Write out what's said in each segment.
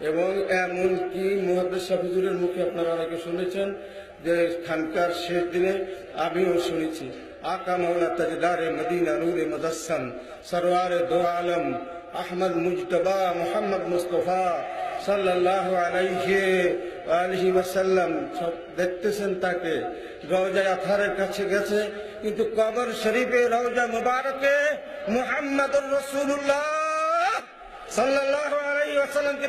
এবং এমনকি মুহাদ্দিস শাফিজুরের মুখে আপনারা অনেকে শুনেছেন যে খানকার শেষ দিনে আমিও শুনেছি আকা মৌলা তাজদারে মদিনা নূরে মুদাসসাম, সরওয়ারে দো আলম, আহমদ মুজতবা, মোহাম্মদ মুস্তফা সাল্লাল্লাহু আলাইহি আলহি ওয়াসাল্লাম। সব দেখতেছেন তাকে, রওজা আথারের কাছে গেছে, কিন্তু কবর শরীফে রওজা মুবারকে মুহাম্মদুর রাসূলুল্লাহ সাল্লাল্লাহু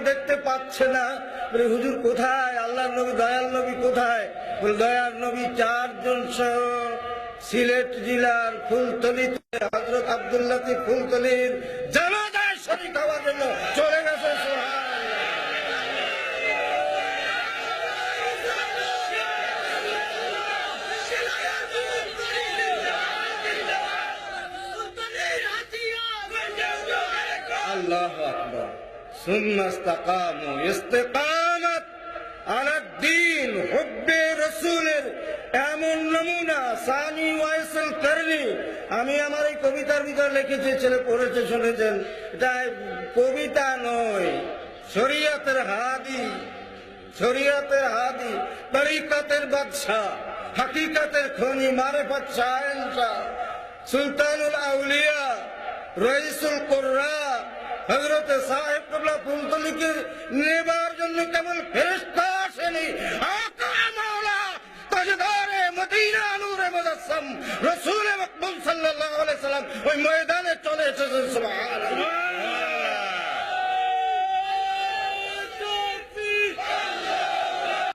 দেখতে পাচ্ছে না। বলে, হুজুর কোথায়? আল্লাহর নবী, দয়াল নবী কোথায়? বলে, দয়াল নবী চারজন সিলেট জেলার ফুলতলিতে হজরত আব্দুল্লাহ ফুলতলির জানাজায় শরীর হওয়ার জন্য আল্লাহ আকবর। ইস্তেকামাত হুব্বে রসুলের। এমন নমুনা, সানি আমি আমার এই কবিতার ভিতরে লিখেছি, ছেলে পড়েছে, শুনেছেন। এটা কবিতা নয়, শরিয়াতের হাদি। শরিয়াতের হাদি, তরিকাতের বাদশাহ, হাকিকাতের খনি মারে পাচ্ছা সুলতানুল আউলিয়া, রইসুল কোর্রা হজরত সাহেব কবলা ফুলতলিকে নেবার জন্য কেমন ফেরেস্তা আসেনি? আকা মাওলা, তাজদারে মদিনা নূরে মুজাসসাম, রাসূল